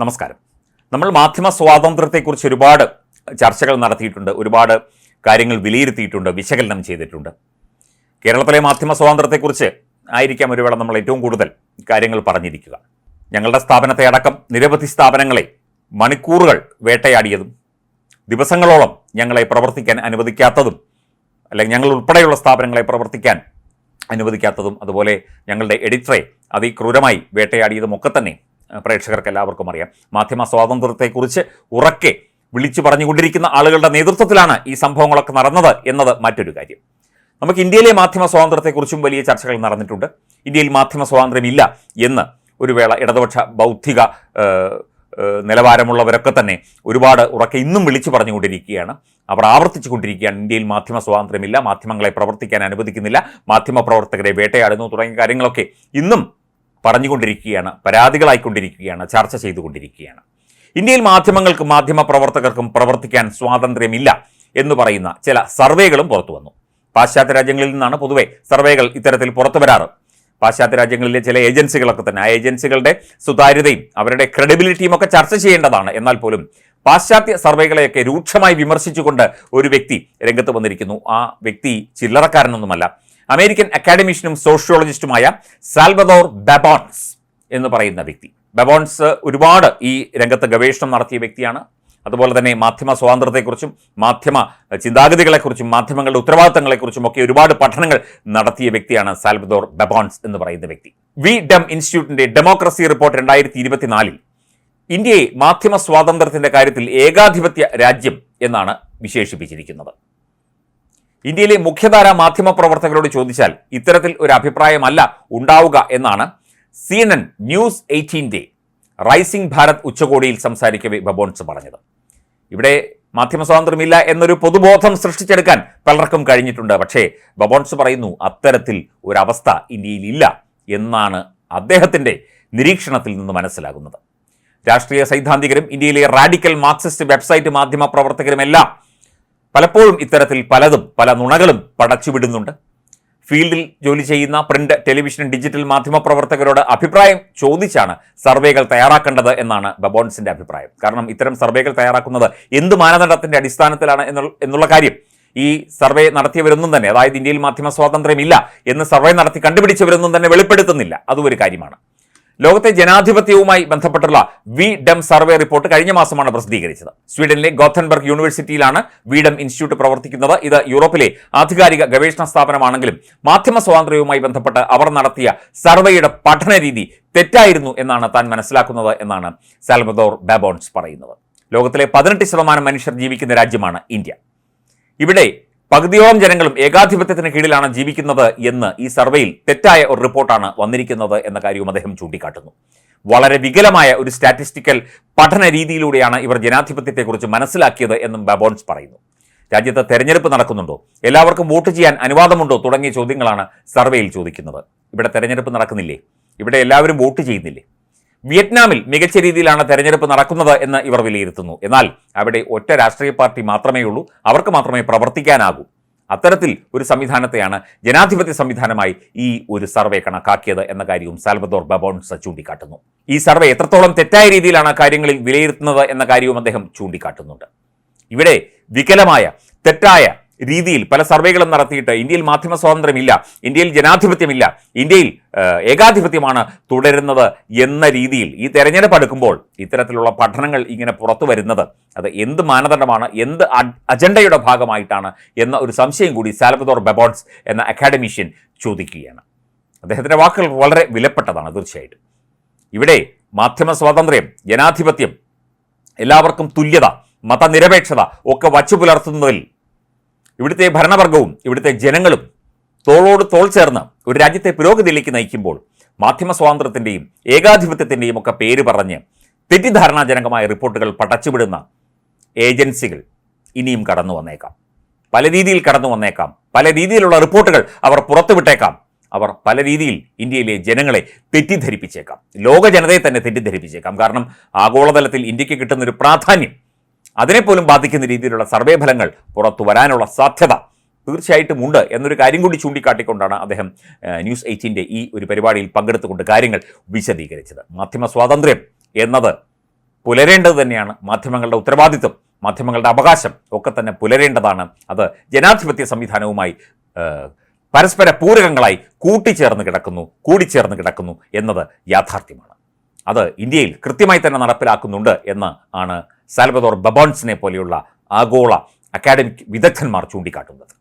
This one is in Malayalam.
നമസ്കാരം. നമ്മൾ മാധ്യമ സ്വാതന്ത്ര്യത്തെക്കുറിച്ച് ഒരുപാട് ചർച്ചകൾ നടത്തിയിട്ടുണ്ട് ഒരുപാട് കാര്യങ്ങൾ വിലയിരുത്തിയിട്ടുണ്ട് വിശകലനം ചെയ്തിട്ടുണ്ട്. കേരളത്തിലെ മാധ്യമ സ്വാതന്ത്ര്യത്തെക്കുറിച്ച് ആയിരിക്കാം ഒരുവേള നമ്മൾ ഏറ്റവും കൂടുതൽ കാര്യങ്ങൾ പറഞ്ഞിരിക്കുക. ഞങ്ങളുടെ സ്ഥാപനത്തെ അടക്കം നിരവധി സ്ഥാപനങ്ങളെ മണിക്കൂറുകൾ വേട്ടയാടിയതും ദിവസങ്ങളോളം ഞങ്ങളെ പ്രവർത്തിക്കാൻ അനുവദിക്കാത്തതും അല്ലെങ്കിൽ ഞങ്ങൾ ഉൾപ്പെടെയുള്ള സ്ഥാപനങ്ങളെ പ്രവർത്തിക്കാൻ അനുവദിക്കാത്തതും അതുപോലെ ഞങ്ങളുടെ എഡിറ്ററെ അതിക്രൂരമായി വേട്ടയാടിയതും ഒക്കെ തന്നെ പ്രേക്ഷകർക്ക് എല്ലാവർക്കും അറിയാം. മാധ്യമ സ്വാതന്ത്ര്യത്തെക്കുറിച്ച് ഉറക്കെ വിളിച്ചു പറഞ്ഞുകൊണ്ടിരിക്കുന്ന ആളുകളുടെ നേതൃത്വത്തിലാണ് ഈ സംഭവങ്ങളൊക്കെ നടന്നത് എന്നത് മറ്റൊരു കാര്യം. നമുക്ക് ഇന്ത്യയിലെ മാധ്യമ സ്വാതന്ത്ര്യത്തെക്കുറിച്ചും വലിയ ചർച്ചകൾ നടന്നിട്ടുണ്ട്. ഇന്ത്യയിൽ മാധ്യമ സ്വാതന്ത്ര്യമില്ല എന്ന് ഒരു വേള ഇടതുപക്ഷ ബൗദ്ധിക നിലവാരമുള്ളവരൊക്കെ തന്നെ ഒരുപാട് ഉറക്കെ ഇന്നും വിളിച്ചു പറഞ്ഞുകൊണ്ടിരിക്കുകയാണ്. അവർ ആവർത്തിച്ചുകൊണ്ടിരിക്കുകയാണ്. ഇന്ത്യയിൽ മാധ്യമ സ്വാതന്ത്ര്യമില്ല മാധ്യമങ്ങളെ പ്രവർത്തിക്കാൻ അനുവദിക്കുന്നില്ല മാധ്യമ പ്രവർത്തകരെ വേട്ടയാടുന്നു തുടങ്ങിയ കാര്യങ്ങളൊക്കെ ഇന്നും പറഞ്ഞുകൊണ്ടിരിക്കുകയാണ് പരാതികളായിക്കൊണ്ടിരിക്കുകയാണ് ചർച്ച ചെയ്തുകൊണ്ടിരിക്കുകയാണ്. ഇന്ത്യയിൽ മാധ്യമങ്ങൾക്കും മാധ്യമ പ്രവർത്തകർക്കും പ്രവർത്തിക്കാൻ സ്വാതന്ത്ര്യമില്ല എന്ന് പറയുന്ന ചില സർവേകളും പുറത്തു വന്നു. പാശ്ചാത്യ രാജ്യങ്ങളിൽ നിന്നാണ് പൊതുവെ സർവേകൾ ഇത്തരത്തിൽ പുറത്തു വരാറ്. പാശ്ചാത്യ രാജ്യങ്ങളിലെ ചില ഏജൻസികളൊക്കെ തന്നെ ആ ഏജൻസികളുടെ സുതാര്യതയും അവരുടെ ക്രെഡിബിലിറ്റിയും ഒക്കെ ചർച്ച ചെയ്യേണ്ടതാണ്. എന്നാൽ പോലും പാശ്ചാത്യ സർവേകളെയൊക്കെ രൂക്ഷമായി വിമർശിച്ചുകൊണ്ട് ഒരു വ്യക്തി രംഗത്ത് വന്നിരിക്കുന്നു. ആ വ്യക്തി ചില്ലറക്കാരനൊന്നുമല്ല. അമേരിക്കൻ അക്കാഡമിഷ്യനും സോഷ്യോളജിസ്റ്റുമായ സാൽവദോർ ബെബോൺസ് എന്ന് പറയുന്ന വ്യക്തി. ബെബോൺസ് ഒരുപാട് ഈ രംഗത്ത് ഗവേഷണം നടത്തിയ വ്യക്തിയാണ്. അതുപോലെ തന്നെ മാധ്യമ സ്വാതന്ത്ര്യത്തെക്കുറിച്ചും മാധ്യമ ചിന്താഗതികളെക്കുറിച്ചും മാധ്യമങ്ങളുടെ ഉത്തരവാദിത്തങ്ങളെക്കുറിച്ചും ഒക്കെ ഒരുപാട് പഠനങ്ങൾ നടത്തിയ വ്യക്തിയാണ് സാൽബദോർ ബെബോൺസ് എന്ന് പറയുന്ന വ്യക്തി. വി ഡെം ഇൻസ്റ്റിറ്റ്യൂട്ടിന്റെ ഡെമോക്രസി റിപ്പോർട്ട് രണ്ടായിരത്തി ഇരുപത്തിനാലിൽ ഇന്ത്യയെ മാധ്യമ സ്വാതന്ത്ര്യത്തിന്റെ കാര്യത്തിൽ ഏകാധിപത്യ രാജ്യം എന്നാണ് വിശേഷിപ്പിച്ചിരിക്കുന്നത്. ഇന്ത്യയിലെ മുഖ്യധാര മാധ്യമ പ്രവർത്തകരോട് ചോദിച്ചാൽ ഇത്തരത്തിൽ ഒരു അഭിപ്രായമല്ല ഉണ്ടാവുക എന്നാണ് സി എൻ എൻ ന്യൂസ് എയ്റ്റീന്റെ റൈസിംഗ് ഭാരത് ഉച്ചകോടിയിൽ സംസാരിക്കവേ ബബോൺസ് പറഞ്ഞത്. ഇവിടെ മാധ്യമ സ്വാതന്ത്ര്യമില്ല എന്നൊരു പൊതുബോധം സൃഷ്ടിച്ചെടുക്കാൻ പലർക്കും കഴിഞ്ഞിട്ടുണ്ട്. പക്ഷേ ബബോൺസ് പറയുന്നു അത്തരത്തിൽ ഒരവസ്ഥ ഇന്ത്യയിലില്ല എന്നാണ് അദ്ദേഹത്തിന്റെ നിരീക്ഷണത്തിൽ നിന്ന് മനസ്സിലാകുന്നത്. രാഷ്ട്രീയ സൈദ്ധാന്തികരും ഇന്ത്യയിലെ റാഡിക്കൽ മാർക്സിസ്റ്റ് വെബ്സൈറ്റ് മാധ്യമ പ്രവർത്തകരുമെല്ലാം പലപ്പോഴും ഇത്തരത്തിൽ പലതും പല നുണകളും പടച്ചുവിടുന്നുണ്ട് ഫീൽഡിൽ ജോലി ചെയ്യുന്ന പ്രിന്റ് ടെലിവിഷൻ ഡിജിറ്റൽ മാധ്യമ പ്രവർത്തകരോട് അഭിപ്രായം ചോദിച്ചാണ് സർവേകൾ തയ്യാറാക്കേണ്ടത് എന്നാണ് ബബോൺസിന്റെ അഭിപ്രായം. കാരണം ഇത്തരം സർവേകൾ തയ്യാറാക്കുന്നത് എന്ത് മാനദണ്ഡത്തിന്റെ അടിസ്ഥാനത്തിലാണ് എന്നുള്ള കാര്യം. ഈ സർവേ നടത്തിയവരൊന്നും തന്നെ അതായത് ഇന്ത്യയിൽ മാധ്യമ സ്വാതന്ത്ര്യമില്ല എന്ന് സർവേ നടത്തി കണ്ടുപിടിച്ചവരൊന്നും തന്നെ വെളിപ്പെടുത്തുന്നില്ല. അതും ഒരു കാര്യമാണ്. ലോകത്തെ ജനാധിപത്യവുമായി ബന്ധപ്പെട്ടുള്ള വി ഡം സർവേ റിപ്പോർട്ട് കഴിഞ്ഞ മാസമാണ് പ്രസിദ്ധീകരിച്ചത്. സ്വീഡനിലെ ഗോത്തൻബർഗ് യൂണിവേഴ്സിറ്റിയിലാണ് വി ഡം ഇൻസ്റ്റിറ്റ്യൂട്ട് പ്രവർത്തിക്കുന്നത്. ഇത് യൂറോപ്പിലെ ആധികാരിക ഗവേഷണ സ്ഥാപനമാണെങ്കിലും മാധ്യമ സ്വാതന്ത്ര്യവുമായി ബന്ധപ്പെട്ട് അവർ നടത്തിയ സർവേയുടെ പഠന രീതി തെറ്റായിരുന്നു എന്നാണ് താൻ മനസ്സിലാക്കുന്നത് എന്നാണ് സാൽമദോർ ബാബോൺസ് പറയുന്നത്. ലോകത്തിലെ പതിനെട്ട് ശതമാനം മനുഷ്യർ ജീവിക്കുന്ന രാജ്യമാണ് ഇന്ത്യ. ഇവിടെ പകുതിയോളം ജനങ്ങളും ഏകാധിപത്യത്തിന് കീഴിലാണ് ജീവിക്കുന്നത് എന്ന് ഈ സർവേയിൽ തെറ്റായ ഒരു റിപ്പോർട്ടാണ് വന്നിരിക്കുന്നത് എന്ന കാര്യവും അദ്ദേഹം ചൂണ്ടിക്കാട്ടുന്നു. വളരെ വികലമായ ഒരു സ്റ്റാറ്റിസ്റ്റിക്കൽ പഠന രീതിയിലൂടെയാണ് ഇവർ ജനാധിപത്യത്തെക്കുറിച്ച് മനസ്സിലാക്കിയത് എന്നും ബബോൺസ് പറയുന്നു. രാജ്യത്ത് തെരഞ്ഞെടുപ്പ് നടക്കുന്നുണ്ടോ? എല്ലാവർക്കും വോട്ട് ചെയ്യാൻ അനുവാദമുണ്ടോ? തുടങ്ങിയ ചോദ്യങ്ങളാണ് സർവേയിൽ ചോദിക്കുന്നത്. ഇവിടെ തെരഞ്ഞെടുപ്പ് നടക്കുന്നില്ലേ? ഇവിടെ എല്ലാവരും വോട്ട് ചെയ്യുന്നില്ലേ? വിയറ്റ്നാമിൽ മികച്ച രീതിയിലാണ് തെരഞ്ഞെടുപ്പ് നടക്കുന്നത് എന്ന് ഇവർ വിലയിരുത്തുന്നു. എന്നാൽ അവിടെ ഒറ്റ രാഷ്ട്രീയ പാർട്ടി മാത്രമേ ഉള്ളൂ. അവർക്ക് മാത്രമേ പ്രവർത്തിക്കാനാകൂ. അത്തരത്തിൽ ഒരു സംവിധാനത്തെയാണ് ജനാധിപത്യ സംവിധാനമായി ഈ ഒരു സർവേ കണക്കാക്കിയത് എന്ന കാര്യവും സാൽബദോർ ബബോൺസ് ചൂണ്ടിക്കാട്ടുന്നു. ഈ സർവേ എത്രത്തോളം തെറ്റായ രീതിയിലാണ് കാര്യങ്ങളിൽ വിലയിരുത്തുന്നത് എന്ന കാര്യവും അദ്ദേഹം ചൂണ്ടിക്കാട്ടുന്നുണ്ട്. ഇവിടെ വികലമായ തെറ്റായ രീതിയിൽ പല സർവേകളും നടത്തിയിട്ട് ഇന്ത്യയിൽ മാധ്യമ സ്വാതന്ത്ര്യമില്ല ഇന്ത്യയിൽ ജനാധിപത്യമില്ല ഇന്ത്യയിൽ ഏകാധിപത്യമാണ് തുടരുന്നത് എന്ന രീതിയിൽ ഈ തെരഞ്ഞെടുപ്പ് അടുക്കുമ്പോൾ ഇത്തരത്തിലുള്ള പഠനങ്ങൾ ഇങ്ങനെ പുറത്തു വരുന്നത് അത് എന്ത് മാനദണ്ഡമാണ് എന്ത് അജണ്ടയുടെ ഭാഗമായിട്ടാണ് എന്ന ഒരു സംശയം കൂടി സാൽവദോർ ബെബോൺസ് എന്ന അക്കാഡമീഷ്യൻ ചോദിക്കുകയാണ്. അദ്ദേഹത്തിന്റെ വാക്കുകൾ വളരെ വിലപ്പെട്ടതാണ് തീർച്ചയായിട്ടും. ഇവിടെ മാധ്യമ സ്വാതന്ത്ര്യം ജനാധിപത്യം എല്ലാവർക്കും തുല്യത മതനിരപേക്ഷത ഒക്കെ വച്ചു പുലർത്തുന്നതിൽ ഇവിടുത്തെ ഭരണവർഗവും ഇവിടുത്തെ ജനങ്ങളും തോളോട് തോൾ ചേർന്ന് ഒരു രാജ്യത്തെ പുരോഗതിയിലേക്ക് നയിക്കുമ്പോൾ മാധ്യമ സ്വാതന്ത്ര്യത്തിന്റെയും ഏകാധിപത്യത്തിന്റെയും ഒക്കെ പേര് പറഞ്ഞ് തെറ്റിദ്ധാരണാജനകമായ റിപ്പോർട്ടുകൾ പടച്ചുവിടുന്ന ഏജൻസികൾ ഇനിയും കടന്നു വന്നേക്കാം. പല രീതിയിൽ കടന്നു വന്നേക്കാം. പല രീതിയിലുള്ള റിപ്പോർട്ടുകൾ അവർ പുറത്തുവിട്ടേക്കാം അവർ പല രീതിയിൽ ഇന്ത്യയിലെ ജനങ്ങളെ തെറ്റിദ്ധരിപ്പിച്ചേക്കാം. ലോക ജനതയെ തന്നെ തെറ്റിദ്ധരിപ്പിച്ചേക്കാം. കാരണം ആഗോളതലത്തിൽ ഇന്ത്യയ്ക്ക് കിട്ടുന്നൊരു പ്രാധാന്യം അതിനെപ്പോലും ബാധിക്കുന്ന രീതിയിലുള്ള സർവേ ഫലങ്ങൾ പുറത്തു വരാനുള്ള സാധ്യത തീർച്ചയായിട്ടും ഉണ്ട് എന്നൊരു കാര്യം കൂടി ചൂണ്ടിക്കാട്ടിക്കൊണ്ടാണ് അദ്ദേഹം ന്യൂസ് എയ്റ്റീന്റെ ഈ ഒരു പരിപാടിയിൽ പങ്കെടുത്തുകൊണ്ട് കാര്യങ്ങൾ വിശദീകരിച്ചത്. മാധ്യമ സ്വാതന്ത്ര്യം എന്നത് പുലരേണ്ടത് തന്നെയാണ്. മാധ്യമങ്ങളുടെ ഉത്തരവാദിത്വം മാധ്യമങ്ങളുടെ അവകാശം ഒക്കെ തന്നെ പുലരേണ്ടതാണ്. അത് ജനാധിപത്യ സംവിധാനവുമായി പരസ്പര പൂരകങ്ങളായി കൂട്ടിച്ചേർന്ന് കിടക്കുന്നു കൂടിച്ചേർന്ന് കിടക്കുന്നു എന്നത് യാഥാർത്ഥ്യമാണ്. അത് ഇന്ത്യയിൽ കൃത്യമായി തന്നെ നടപ്പിലാക്കുന്നുണ്ട് എന്ന് ആണ് സാൽവദോർ ബബോൺസിനെ പോലെയുള്ള ആഗോള അക്കാഡമിക് വിദഗ്ധന്മാർ ചൂണ്ടിക്കാട്ടുന്നത്.